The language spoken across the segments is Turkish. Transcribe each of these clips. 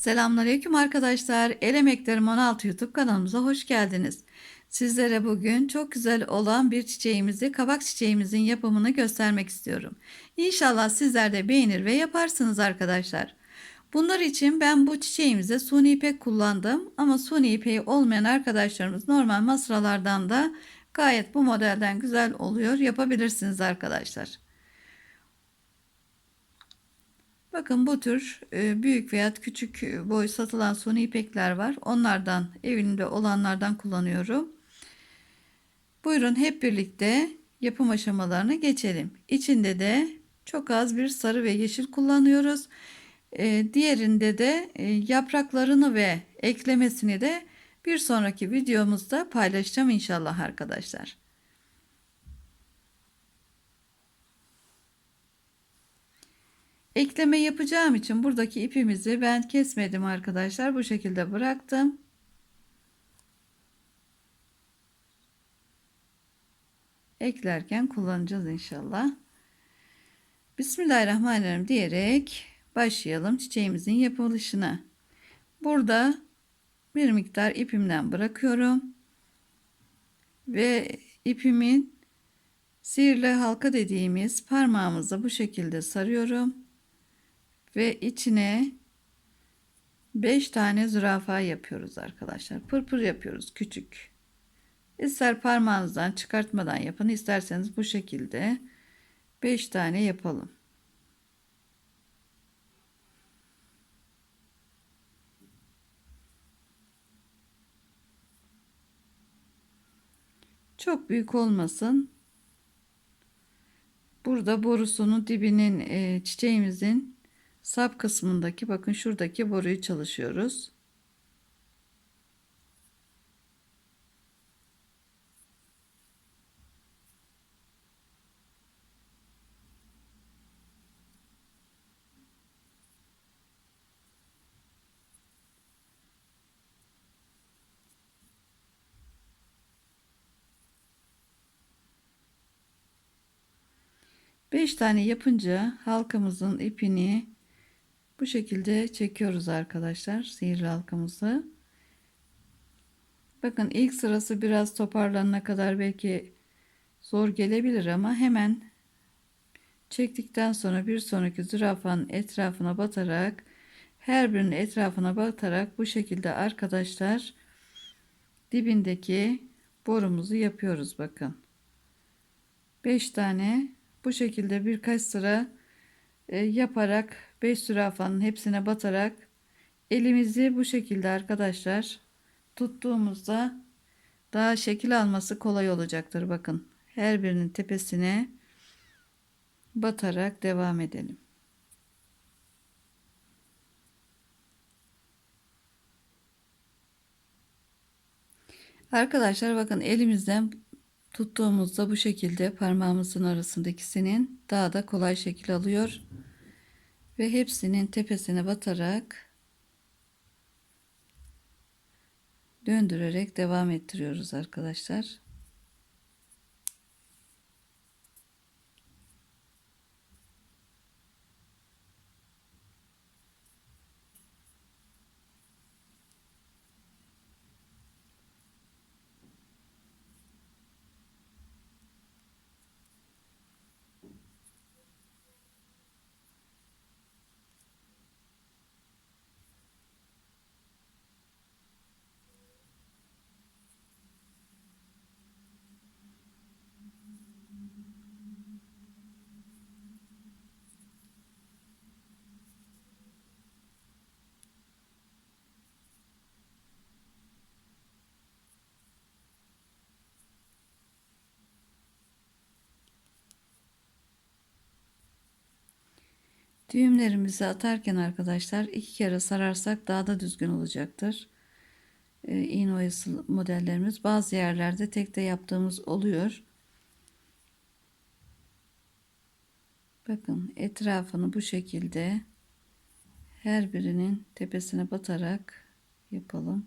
Selamünaleyküm arkadaşlar. El Emeklerim 16 YouTube kanalımıza hoş geldiniz. Sizlere bugün çok güzel olan bir çiçeğimizi, kabak çiçeğimizin yapımını göstermek istiyorum. İnşallah sizler de beğenir ve yaparsınız arkadaşlar. Bunlar için ben bu çiçeğimize suni ipek kullandım ama suni ipeği olmayan arkadaşlarımız normal masralardan da gayet bu modelden güzel oluyor. Yapabilirsiniz arkadaşlar. Bakın bu tür e, büyük veya küçük boy satılan suni ipekler var. Onlardan evimde olanlardan kullanıyorum. Buyurun hep birlikte yapım aşamalarına geçelim. İçinde de çok az bir sarı ve yeşil kullanıyoruz. E, diğerinde de e, yapraklarını ve eklemesini de bir sonraki videomuzda paylaşacağım inşallah arkadaşlar. Ekleme yapacağım için buradaki ipimizi ben kesmedim arkadaşlar. Bu şekilde bıraktım. Eklerken kullanacağız inşallah. Bismillahirrahmanirrahim diyerek başlayalım çiçeğimizin yapılışına. Burada bir miktar ipimden bırakıyorum. Ve ipimin sihirli halka dediğimiz parmağımızı bu şekilde sarıyorum ve içine 5 tane zürafa yapıyoruz arkadaşlar. Pırpır yapıyoruz küçük. İster parmağınızdan çıkartmadan yapın, isterseniz bu şekilde 5 tane yapalım. Çok büyük olmasın. Burada borusunun dibinin e, çiçeğimizin sap kısmındaki bakın şuradaki boruyu çalışıyoruz. Beş tane yapınca halkamızın ipini bu şekilde çekiyoruz arkadaşlar sihirli halkamızı. Bakın ilk sırası biraz toparlanana kadar belki zor gelebilir ama hemen çektikten sonra bir sonraki zürafanın etrafına batarak her birinin etrafına batarak bu şekilde arkadaşlar dibindeki borumuzu yapıyoruz bakın. 5 tane bu şekilde birkaç sıra yaparak 5 zürafanın hepsine batarak elimizi bu şekilde arkadaşlar tuttuğumuzda daha şekil alması kolay olacaktır. Bakın her birinin tepesine batarak devam edelim. Arkadaşlar bakın elimizden tuttuğumuzda bu şekilde parmağımızın arasındakisinin daha da kolay şekil alıyor ve hepsinin tepesine batarak döndürerek devam ettiriyoruz arkadaşlar. Düğümlerimizi atarken arkadaşlar iki kere sararsak daha da düzgün olacaktır. İğne oyası modellerimiz bazı yerlerde tek de yaptığımız oluyor. Bakın etrafını bu şekilde her birinin tepesine batarak yapalım.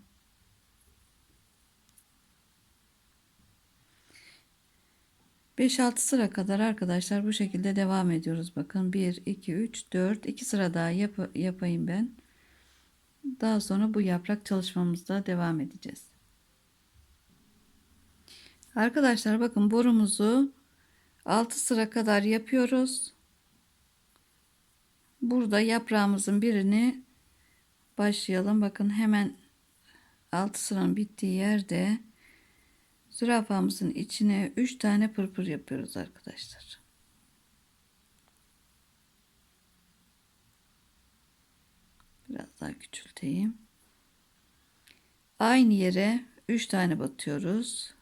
5-6 sıra kadar arkadaşlar bu şekilde devam ediyoruz. Bakın 1, 2, 3, 4, 2 sıra daha yap yapayım ben. Daha sonra bu yaprak çalışmamızda devam edeceğiz. Arkadaşlar bakın borumuzu 6 sıra kadar yapıyoruz. Burada yaprağımızın birini başlayalım. Bakın hemen 6 sıranın bittiği yerde zürafamızın içine 3 tane pırpır yapıyoruz arkadaşlar. Biraz daha küçülteyim. Aynı yere 3 tane batıyoruz.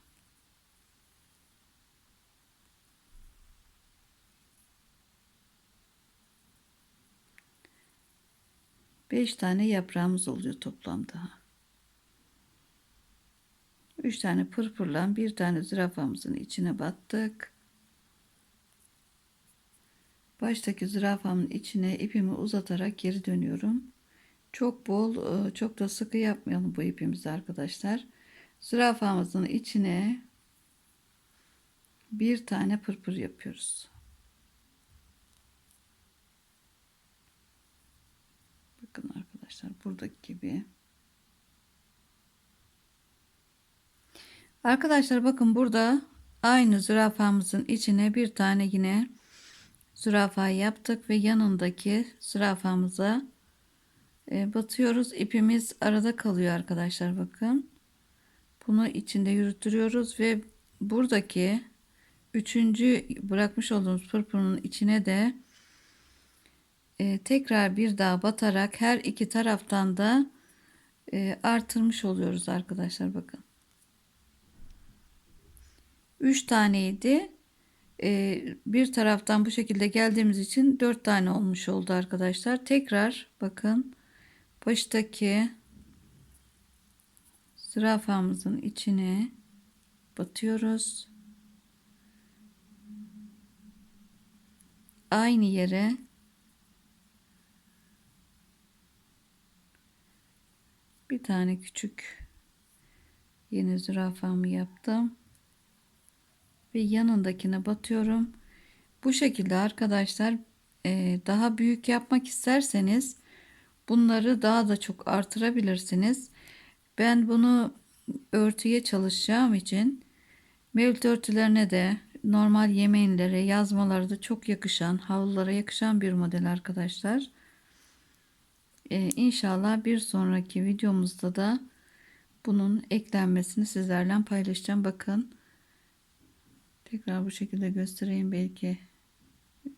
Beş tane yaprağımız oluyor toplamda. Üç tane pırpırlan bir tane zürafamızın içine battık. Baştaki zürafamın içine ipimi uzatarak geri dönüyorum. Çok bol, e, çok da sıkı yapmayalım bu ipimizi arkadaşlar. Zürafamızın içine bir tane pırpır yapıyoruz. Bakın arkadaşlar buradaki gibi. Arkadaşlar bakın burada aynı zürafamızın içine bir tane yine zürafa yaptık ve yanındaki zürafamıza e, batıyoruz. İpimiz arada kalıyor arkadaşlar bakın. Bunu içinde yürütüyoruz ve buradaki üçüncü bırakmış olduğumuz pırpırın içine de e, tekrar bir daha batarak her iki taraftan da e, artırmış oluyoruz arkadaşlar bakın. 3 taneydi. E, bir taraftan bu şekilde geldiğimiz için 4 tane olmuş oldu arkadaşlar. Tekrar bakın baştaki zürafamızın içine batıyoruz. Aynı yere bir tane küçük yeni zürafamı yaptım ve yanındakine batıyorum. Bu şekilde arkadaşlar e, daha büyük yapmak isterseniz bunları daha da çok artırabilirsiniz. Ben bunu örtüye çalışacağım için mevlüt örtülerine de normal yemeğinlere yazmaları da çok yakışan havlulara yakışan bir model arkadaşlar. Ee, inşallah bir sonraki videomuzda da bunun eklenmesini sizlerle paylaşacağım. Bakın tekrar bu şekilde göstereyim belki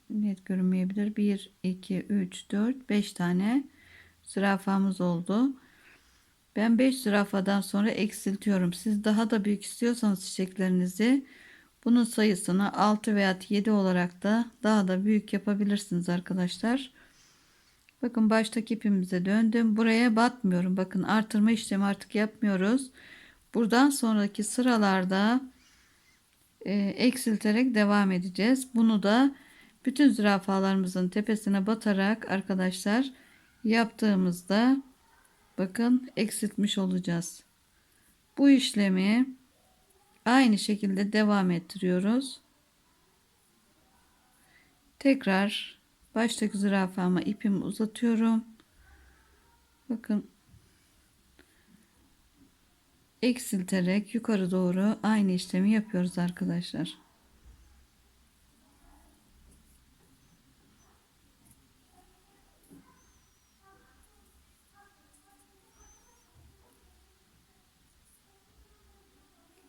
net görünmeyebilir. 1 2 3 4 5 tane zürafamız oldu. Ben 5 zürafadan sonra eksiltiyorum. Siz daha da büyük istiyorsanız çiçeklerinizi bunun sayısını 6 veya 7 olarak da daha da büyük yapabilirsiniz arkadaşlar. Bakın baştaki ipimize döndüm. Buraya batmıyorum. Bakın artırma işlemi artık yapmıyoruz. Buradan sonraki sıralarda e, eksilterek devam edeceğiz. Bunu da bütün zürafalarımızın tepesine batarak arkadaşlar yaptığımızda bakın eksiltmiş olacağız. Bu işlemi aynı şekilde devam ettiriyoruz. Tekrar baştaki zürafama ipimi uzatıyorum. Bakın eksilterek yukarı doğru aynı işlemi yapıyoruz arkadaşlar.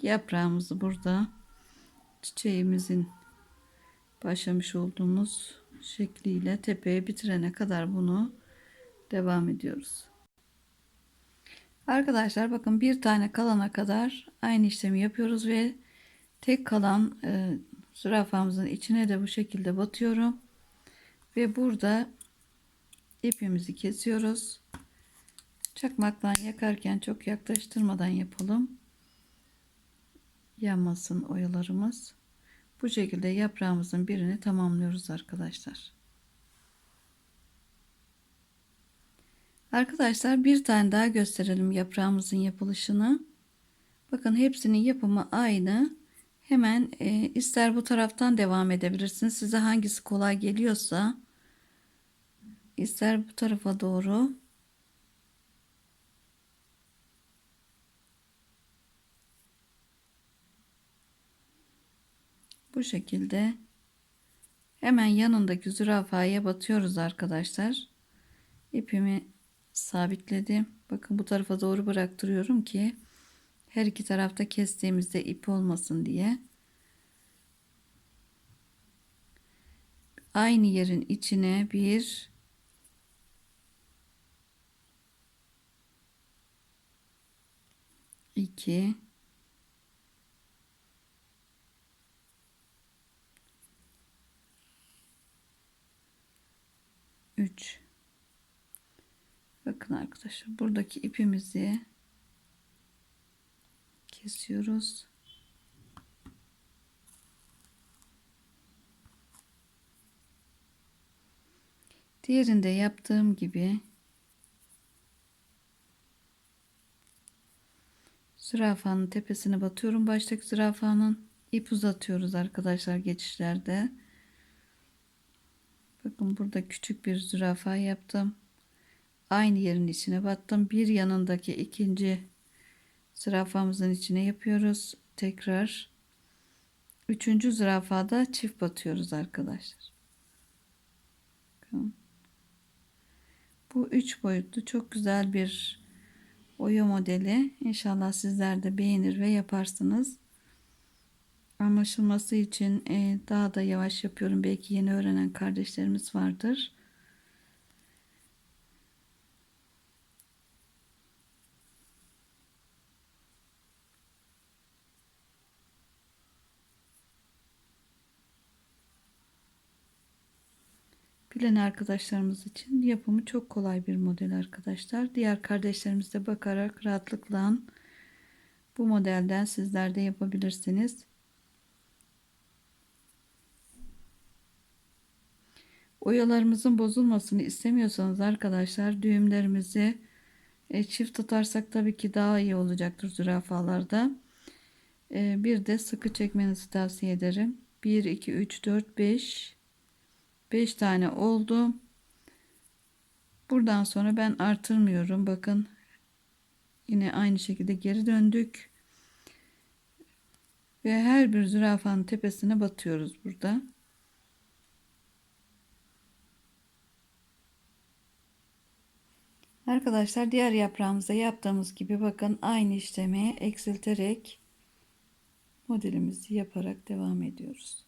Yaprağımızı burada çiçeğimizin başlamış olduğumuz şekliyle tepeye bitirene kadar bunu devam ediyoruz. Arkadaşlar bakın bir tane kalana kadar aynı işlemi yapıyoruz ve tek kalan e, zürafamızın içine de bu şekilde batıyorum. Ve burada ipimizi kesiyoruz. Çakmaktan yakarken çok yaklaştırmadan yapalım. Yanmasın oyalarımız. Bu şekilde yaprağımızın birini tamamlıyoruz arkadaşlar. Arkadaşlar bir tane daha gösterelim yaprağımızın yapılışını. Bakın hepsinin yapımı aynı. Hemen e, ister bu taraftan devam edebilirsiniz. Size hangisi kolay geliyorsa ister bu tarafa doğru bu şekilde hemen yanındaki zürafaya batıyoruz arkadaşlar. İpimi sabitledim. Bakın bu tarafa doğru bıraktırıyorum ki her iki tarafta kestiğimizde ip olmasın diye. Aynı yerin içine bir iki üç Bakın arkadaşlar buradaki ipimizi kesiyoruz. Diğerinde yaptığım gibi zürafanın tepesine batıyorum. Baştaki zürafanın ip uzatıyoruz arkadaşlar geçişlerde. Bakın burada küçük bir zürafa yaptım. Aynı yerin içine battım. Bir yanındaki ikinci zürafamızın içine yapıyoruz. Tekrar üçüncü zürafada çift batıyoruz arkadaşlar. Bu üç boyutlu çok güzel bir oya modeli. İnşallah sizler de beğenir ve yaparsınız. Anlaşılması için e, daha da yavaş yapıyorum. Belki yeni öğrenen kardeşlerimiz vardır. Bilen arkadaşlarımız için yapımı çok kolay bir model arkadaşlar. Diğer kardeşlerimiz de bakarak rahatlıkla bu modelden sizler de yapabilirsiniz. Oyalarımızın bozulmasını istemiyorsanız arkadaşlar düğümlerimizi e, çift tutarsak tabii ki daha iyi olacaktır zürafalarda. E, bir de sıkı çekmenizi tavsiye ederim. 1, 2, 3, 4, 5 5 tane oldu. Buradan sonra ben artırmıyorum. Bakın yine aynı şekilde geri döndük. Ve her bir zürafanın tepesine batıyoruz burada. Arkadaşlar diğer yaprağımızda yaptığımız gibi bakın aynı işlemi eksilterek modelimizi yaparak devam ediyoruz.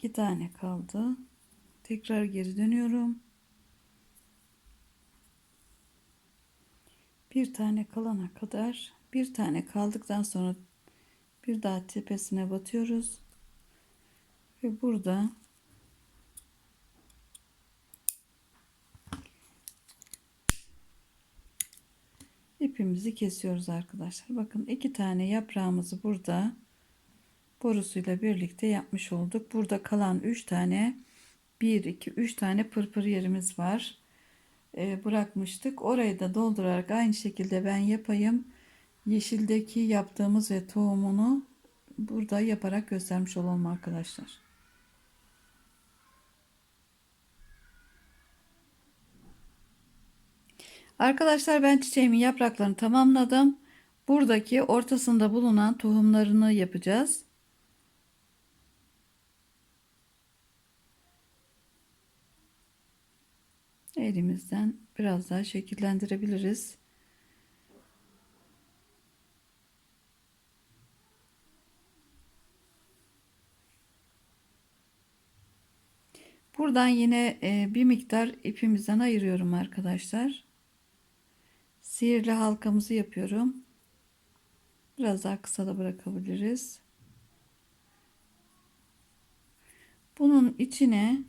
İki tane kaldı. Tekrar geri dönüyorum. Bir tane kalana kadar bir tane kaldıktan sonra bir daha tepesine batıyoruz. Ve burada ipimizi kesiyoruz arkadaşlar. Bakın iki tane yaprağımızı burada borusuyla birlikte yapmış olduk. Burada kalan 3 tane 1 2 3 tane pırpır yerimiz var. Ee, bırakmıştık. Orayı da doldurarak aynı şekilde ben yapayım. Yeşildeki yaptığımız ve tohumunu burada yaparak göstermiş olalım arkadaşlar. Arkadaşlar ben çiçeğimin yapraklarını tamamladım. Buradaki ortasında bulunan tohumlarını yapacağız. Elimizden biraz daha şekillendirebiliriz. Buradan yine e, bir miktar ipimizden ayırıyorum arkadaşlar. Sihirli halkamızı yapıyorum. Biraz daha kısa da bırakabiliriz. Bunun içine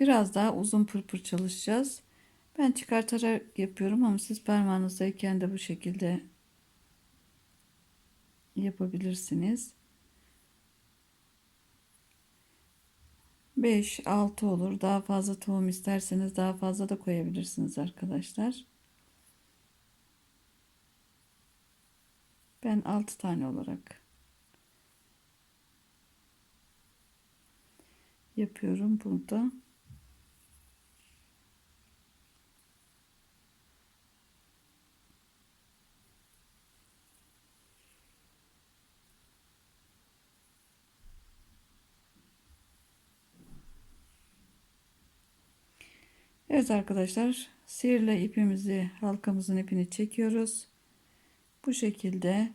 Biraz daha uzun pırpır çalışacağız. Ben çıkartarak yapıyorum ama siz parmağınızdayken de bu şekilde yapabilirsiniz. 5 6 olur. Daha fazla tohum isterseniz daha fazla da koyabilirsiniz arkadaşlar. Ben 6 tane olarak yapıyorum burada. Evet arkadaşlar sihirle ipimizi halkamızın ipini çekiyoruz. Bu şekilde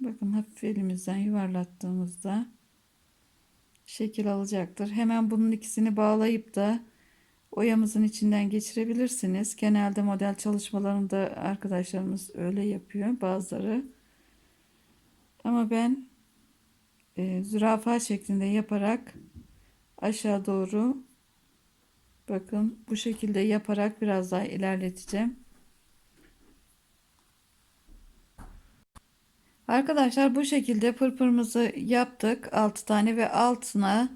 bakın hafif elimizden yuvarlattığımızda şekil alacaktır. Hemen bunun ikisini bağlayıp da oyamızın içinden geçirebilirsiniz. Genelde model çalışmalarında arkadaşlarımız öyle yapıyor bazıları. Ama ben e, zürafa şeklinde yaparak aşağı doğru bakın bu şekilde yaparak biraz daha ilerleteceğim. Arkadaşlar bu şekilde pırpırımızı yaptık 6 tane ve altına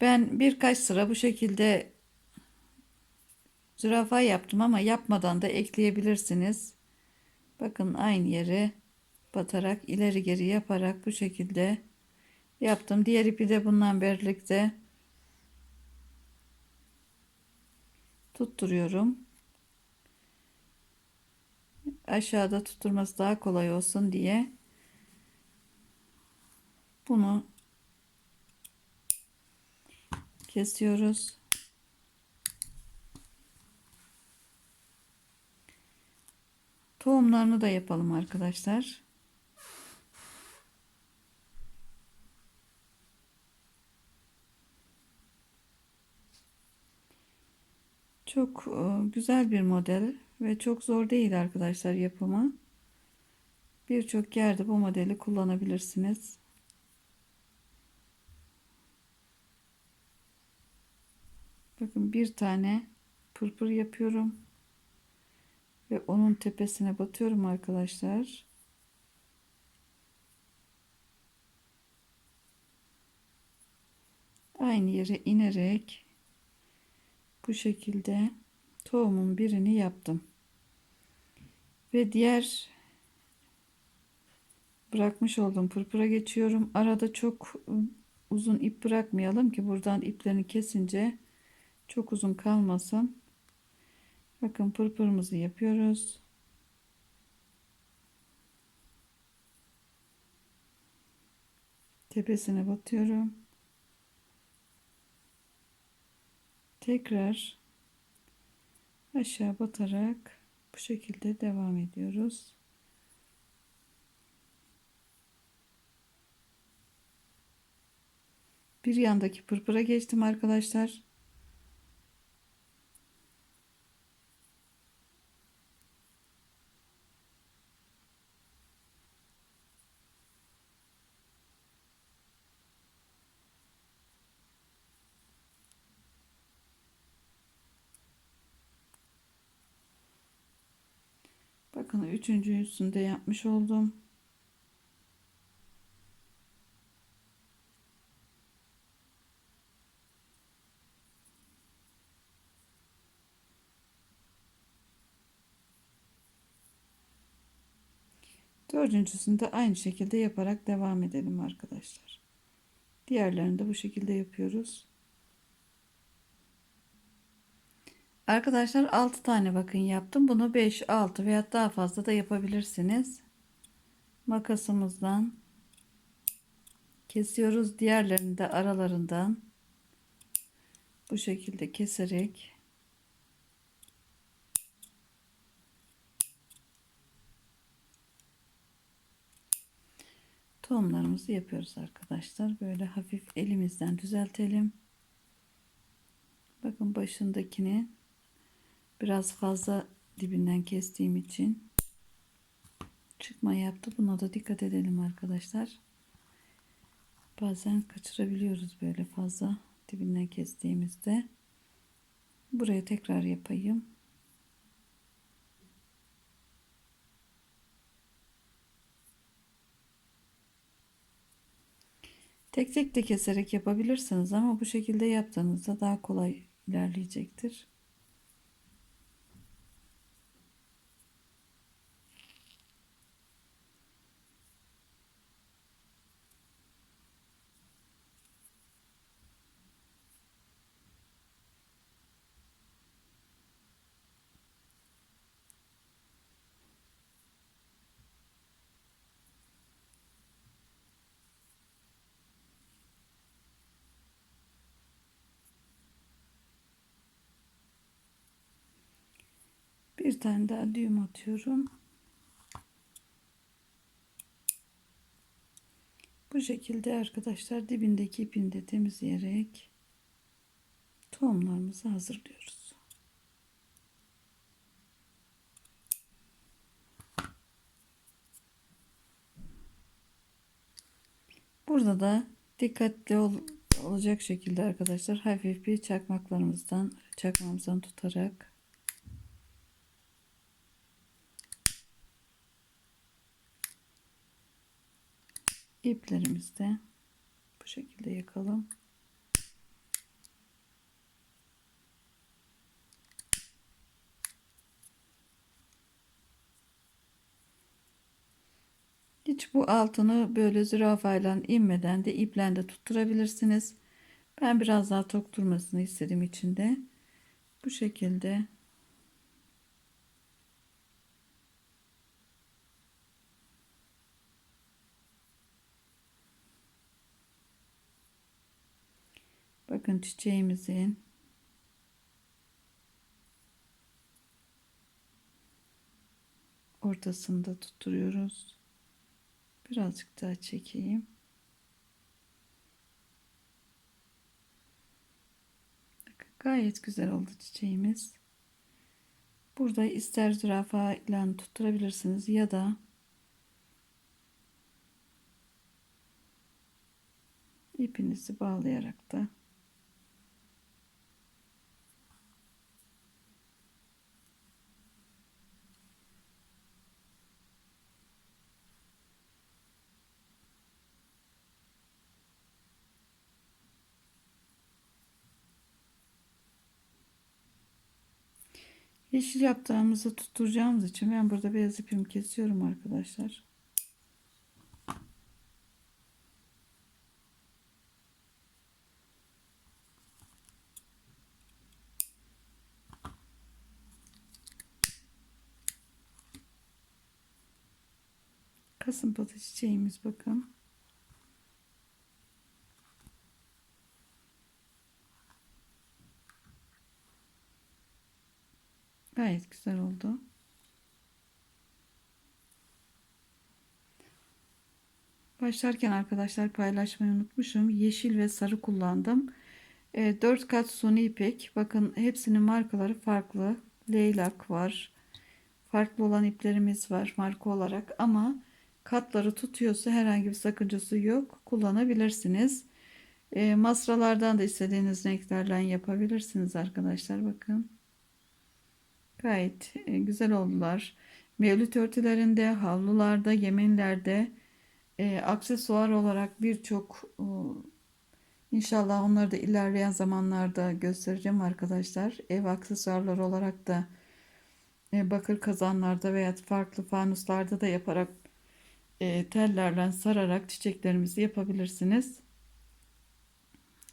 ben birkaç sıra bu şekilde zürafa yaptım ama yapmadan da ekleyebilirsiniz. Bakın aynı yere batarak ileri geri yaparak bu şekilde yaptım. Diğer ipi de bundan birlikte tutturuyorum. Aşağıda tutturması daha kolay olsun diye bunu kesiyoruz. Tohumlarını da yapalım arkadaşlar. Çok e, güzel bir model ve çok zor değil arkadaşlar yapımı. Birçok yerde bu modeli kullanabilirsiniz. Bakın bir tane pırpır yapıyorum. Ve onun tepesine batıyorum arkadaşlar. Aynı yere inerek bu şekilde tohumun birini yaptım. Ve diğer bırakmış olduğum pırpıra geçiyorum. Arada çok uzun ip bırakmayalım ki buradan iplerini kesince çok uzun kalmasın. Bakın pırpırımızı yapıyoruz. Tepesine batıyorum. Tekrar aşağı batarak bu şekilde devam ediyoruz. Bir yandaki pırpıra geçtim arkadaşlar. Bakın üçüncüsünde yapmış oldum. Dördüncüsünü de aynı şekilde yaparak devam edelim arkadaşlar. Diğerlerini de bu şekilde yapıyoruz. Arkadaşlar 6 tane bakın yaptım. Bunu 5, 6 veya daha fazla da yapabilirsiniz. Makasımızdan kesiyoruz. Diğerlerini de aralarından bu şekilde keserek tohumlarımızı yapıyoruz arkadaşlar. Böyle hafif elimizden düzeltelim. Bakın başındakini biraz fazla dibinden kestiğim için çıkma yaptı. Buna da dikkat edelim arkadaşlar. Bazen kaçırabiliyoruz böyle fazla dibinden kestiğimizde. Buraya tekrar yapayım. Tek tek de keserek yapabilirsiniz ama bu şekilde yaptığınızda daha kolay ilerleyecektir. Tane daha düğüm atıyorum. Bu şekilde arkadaşlar dibindeki ipini de temizleyerek tohumlarımızı hazırlıyoruz. Burada da dikkatli ol, olacak şekilde arkadaşlar hafif bir çakmaklarımızdan çakmamızdan tutarak iplerimizi de bu şekilde yakalım. Hiç bu altını böyle zürafayla inmeden de iple de tutturabilirsiniz. Ben biraz daha tok durmasını istedim içinde. Bu şekilde Bakın çiçeğimizin ortasında tutturuyoruz. Birazcık daha çekeyim. Bakın gayet güzel oldu çiçeğimiz. Burada ister zürafa ile tutturabilirsiniz ya da ipinizi bağlayarak da Yeşil yaptığımızı tutturacağımız için ben burada beyaz ipimi kesiyorum arkadaşlar. Kasımpatı çiçeğimiz bakın. Gayet güzel oldu. Başlarken arkadaşlar paylaşmayı unutmuşum. Yeşil ve sarı kullandım. E, 4 kat suni ipek. Bakın hepsinin markaları farklı. Leylak var. Farklı olan iplerimiz var marka olarak ama katları tutuyorsa herhangi bir sakıncası yok. Kullanabilirsiniz. E, masralardan da istediğiniz renklerle yapabilirsiniz arkadaşlar. Bakın. Gayet e, güzel oldular. Mevlüt örtülerinde, havlularda, yemenlerde e, aksesuar olarak birçok e, inşallah onları da ilerleyen zamanlarda göstereceğim arkadaşlar. Ev aksesuarları olarak da e, bakır kazanlarda veya farklı fanuslarda da yaparak e, tellerle sararak çiçeklerimizi yapabilirsiniz.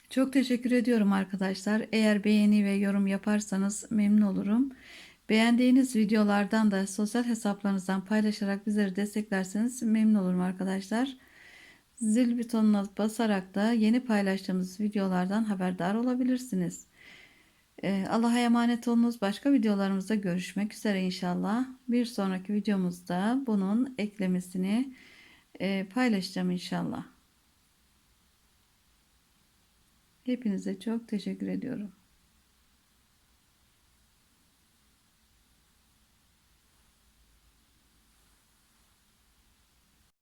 Çok teşekkür ediyorum arkadaşlar. Eğer beğeni ve yorum yaparsanız memnun olurum. Beğendiğiniz videolardan da sosyal hesaplarınızdan paylaşarak bizleri desteklerseniz memnun olurum arkadaşlar. Zil butonuna basarak da yeni paylaştığımız videolardan haberdar olabilirsiniz. Ee, Allah'a emanet olunuz. Başka videolarımızda görüşmek üzere inşallah. Bir sonraki videomuzda bunun eklemesini e, paylaşacağım inşallah. Hepinize çok teşekkür ediyorum.